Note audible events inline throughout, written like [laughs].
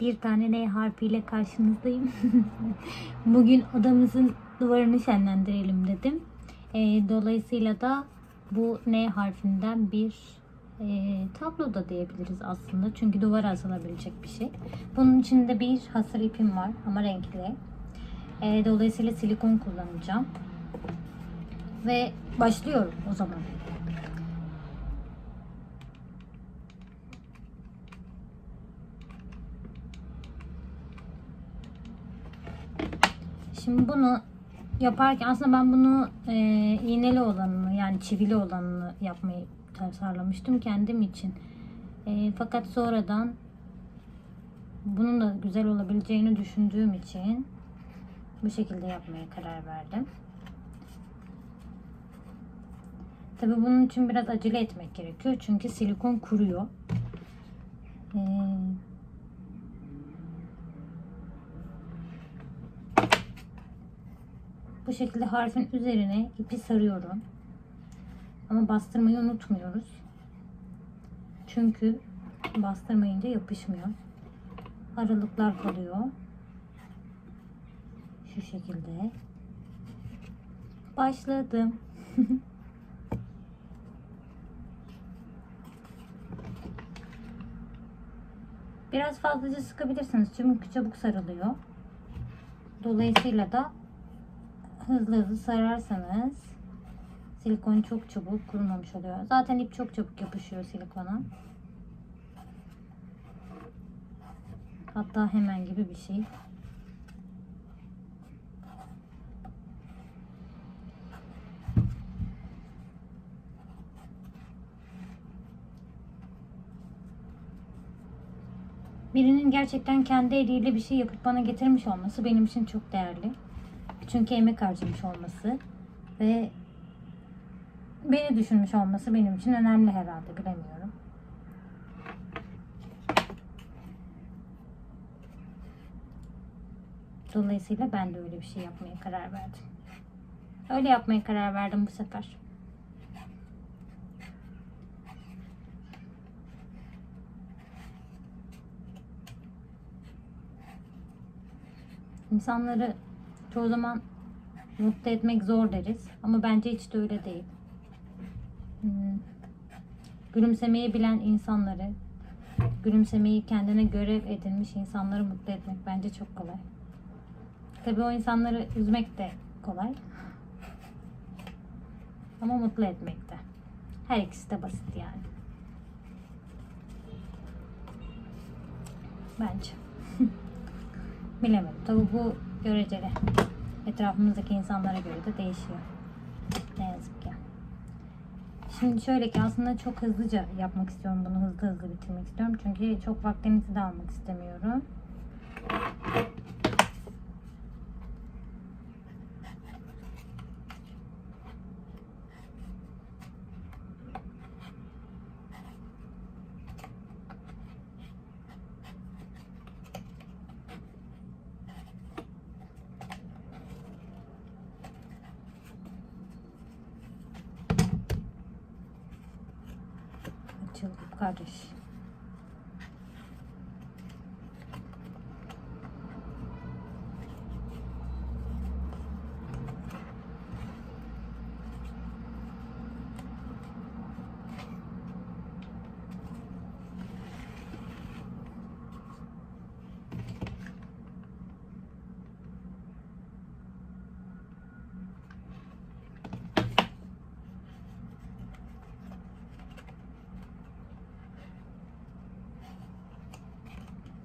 bir tane N harfiyle karşınızdayım. [laughs] Bugün odamızın duvarını şenlendirelim dedim. Ee, dolayısıyla da bu N harfinden bir e, tablo da diyebiliriz aslında. Çünkü duvara asılabilecek bir şey. Bunun içinde bir hasır ipim var ama renkli. Ee, dolayısıyla silikon kullanacağım. Ve başlıyorum o zaman. Şimdi bunu yaparken aslında ben bunu e, iğneli olanını yani çivili olanını yapmayı tasarlamıştım kendim için. E, fakat sonradan bunun da güzel olabileceğini düşündüğüm için bu şekilde yapmaya karar verdim. Tabi bunun için biraz acele etmek gerekiyor. Çünkü silikon kuruyor. Ee, bu şekilde harfin üzerine ipi sarıyorum. Ama bastırmayı unutmuyoruz. Çünkü bastırmayınca yapışmıyor. Aralıklar kalıyor. Şu şekilde. Başladım. [laughs] Biraz fazlaca sıkabilirsiniz çünkü çabuk sarılıyor. Dolayısıyla da hızlı hızlı sararsanız silikon çok çabuk kurumamış oluyor. Zaten ip çok çabuk yapışıyor silikona. Hatta hemen gibi bir şey. birinin gerçekten kendi eliyle bir şey yapıp bana getirmiş olması benim için çok değerli. Çünkü emek harcamış olması ve beni düşünmüş olması benim için önemli herhalde bilemiyorum. Dolayısıyla ben de öyle bir şey yapmaya karar verdim. Öyle yapmaya karar verdim bu sefer. İnsanları çoğu zaman mutlu etmek zor deriz. Ama bence hiç de öyle değil. Hmm. Gülümsemeyi bilen insanları, gülümsemeyi kendine görev edinmiş insanları mutlu etmek bence çok kolay. Tabii o insanları üzmek de kolay. Ama mutlu etmek de. Her ikisi de basit yani. Bence. [laughs] Bilemedim. Tabii bu göreceli. Etrafımızdaki insanlara göre de değişiyor. Ne yazık ki. Şimdi şöyle ki aslında çok hızlıca yapmak istiyorum bunu. Hızlı hızlı bitirmek istiyorum. Çünkü çok vaktinizi de almak istemiyorum. 지금 가게 씨.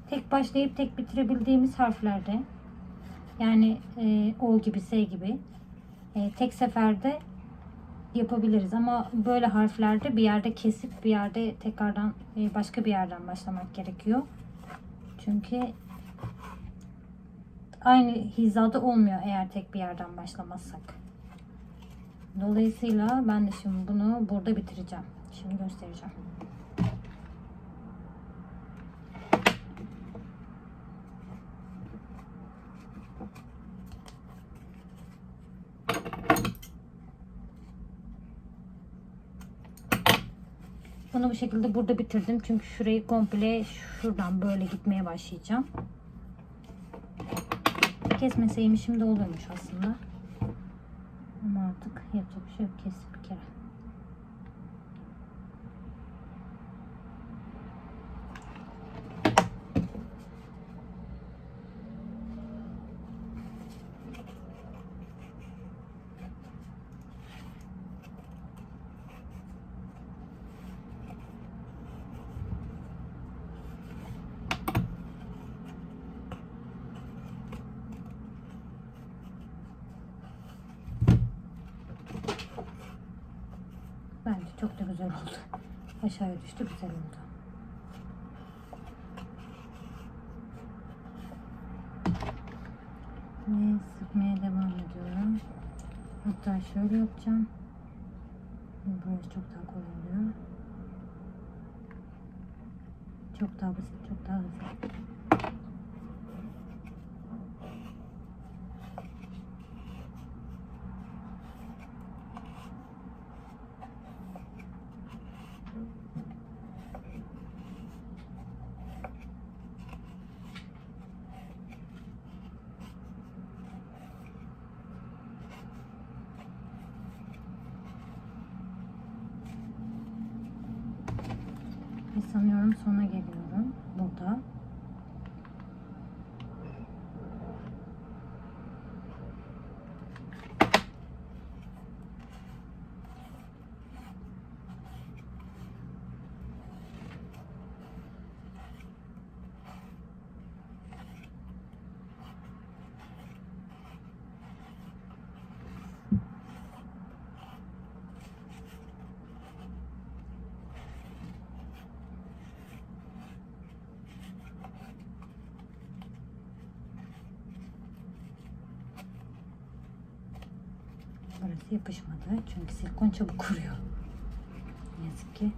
Tek başlayıp tek bitirebildiğimiz harflerde yani e, O gibi S gibi e, tek seferde yapabiliriz ama böyle harflerde bir yerde kesip bir yerde tekrardan e, başka bir yerden başlamak gerekiyor. Çünkü aynı hizada olmuyor eğer tek bir yerden başlamazsak. Dolayısıyla ben de şimdi bunu burada bitireceğim. Şimdi göstereceğim. Bunu bu şekilde burada bitirdim. Çünkü şurayı komple şuradan böyle gitmeye başlayacağım. Kesmeseymişim de olurmuş aslında. Ama artık yapacak bir şey yok. Kestik bir kere. Bence çok da güzel oldu. Aşağıya düştü güzel oldu. Ve sıkmaya devam ediyorum. Hatta şöyle yapacağım. Burası çok daha kolay oluyor. Çok daha basit, çok daha hızlı. Ve sanıyorum sona geliyorum burada. Burası yapışmadı. Çünkü silikon çabuk kuruyor. Ne yazık ki.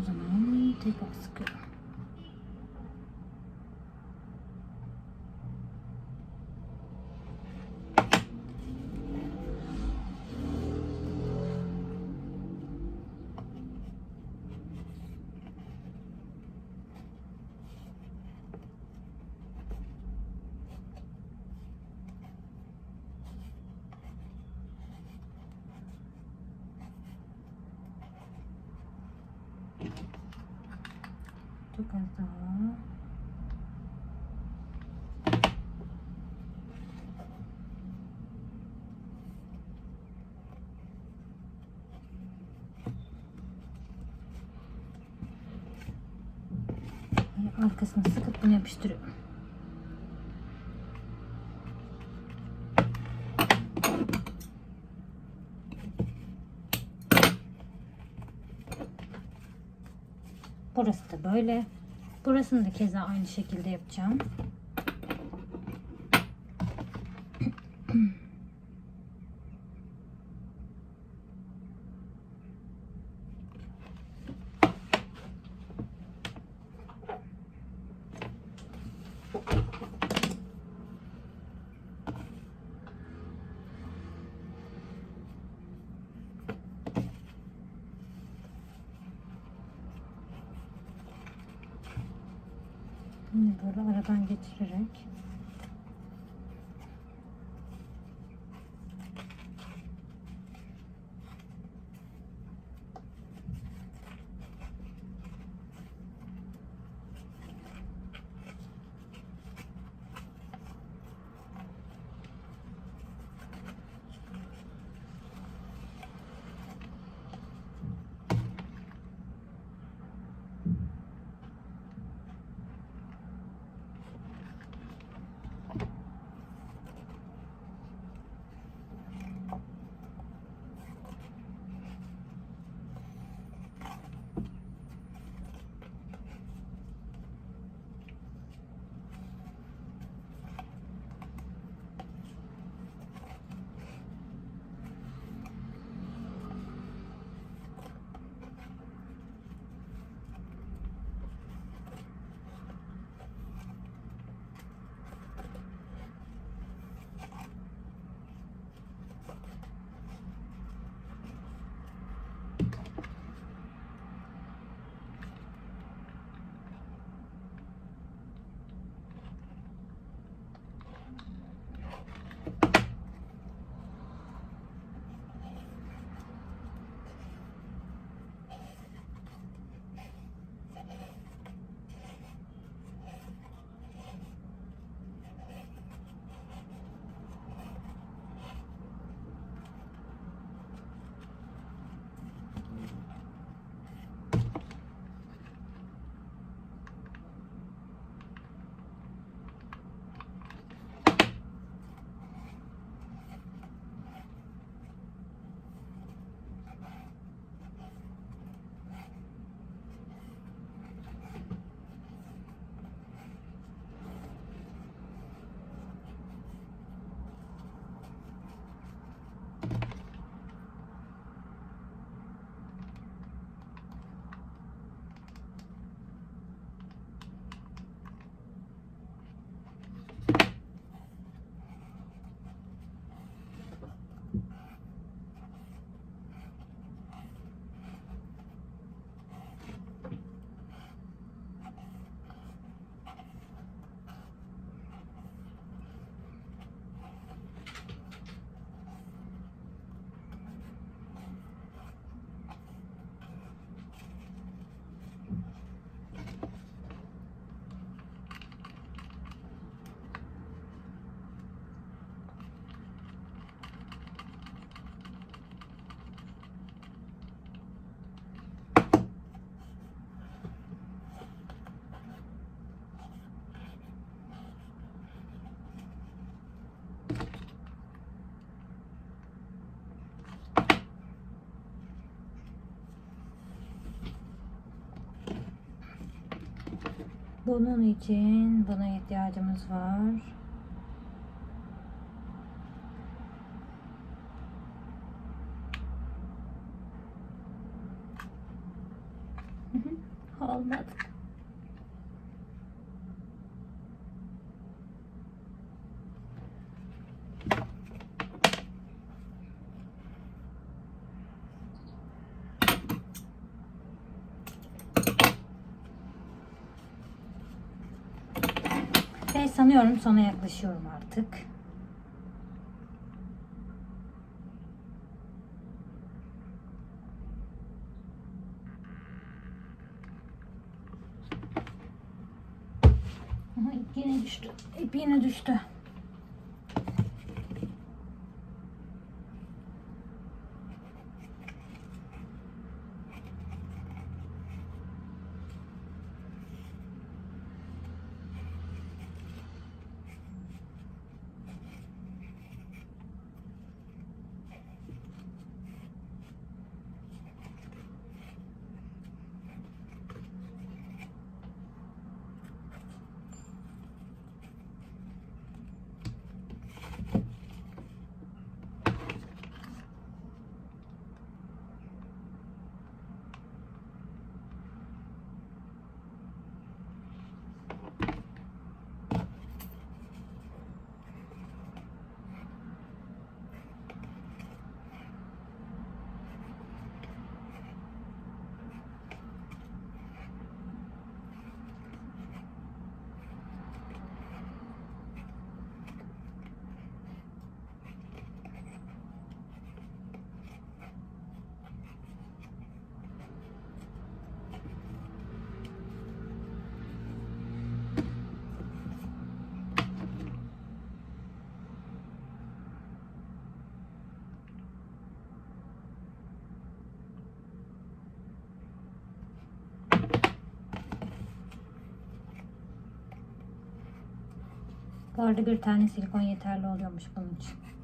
O zaman tekrar sıkıyorum. Çok az daha. Sıkıp bunu yapıştırıyorum. Burası da böyle. Burasını da keza aynı şekilde yapacağım. Böyle aradan geçirerek Bunun için buna ihtiyacımız var. Olmadı. Ve sanıyorum sona yaklaşıyorum artık. Aha yine düştü. İp yine düştü. Bu arada bir tane silikon yeterli oluyormuş bunun için.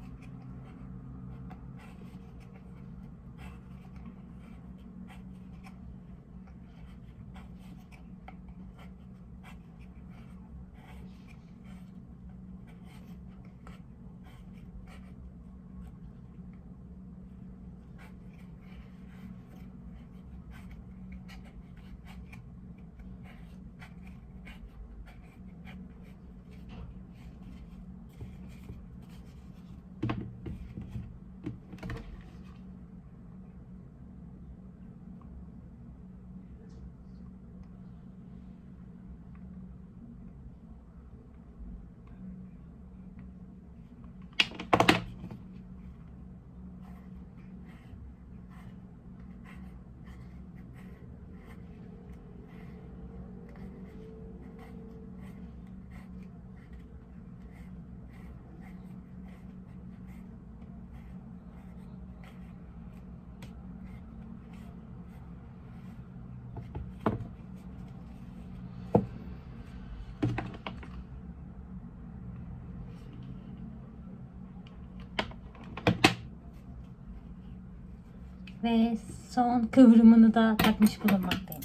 Ve son kıvrımını da takmış bulunmaktayım.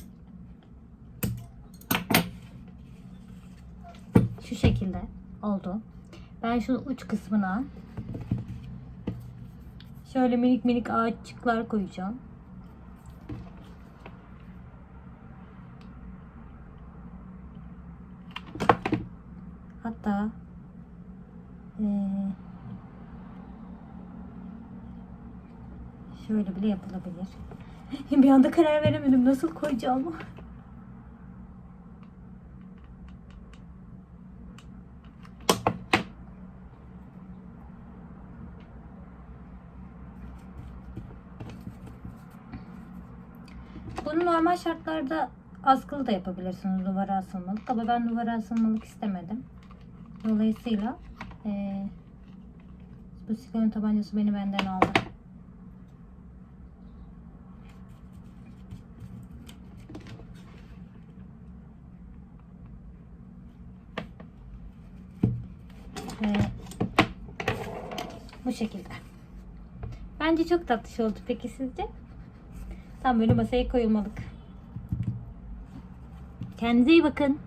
Şu şekilde oldu. Ben şu uç kısmına şöyle minik minik ağaççıklar koyacağım. Hatta eee Şöyle bile yapılabilir. [laughs] Bir anda karar veremedim nasıl koyacağımı. Bunu normal şartlarda askılı da yapabilirsiniz duvara asılmalık ama ben duvara asılmalık istemedim. Dolayısıyla eee bu silikon tabancası beni benden aldı. Ve bu şekilde. Bence çok tatlış oldu. Peki sizce? Tam böyle masaya koyulmalık. Kendinize iyi bakın.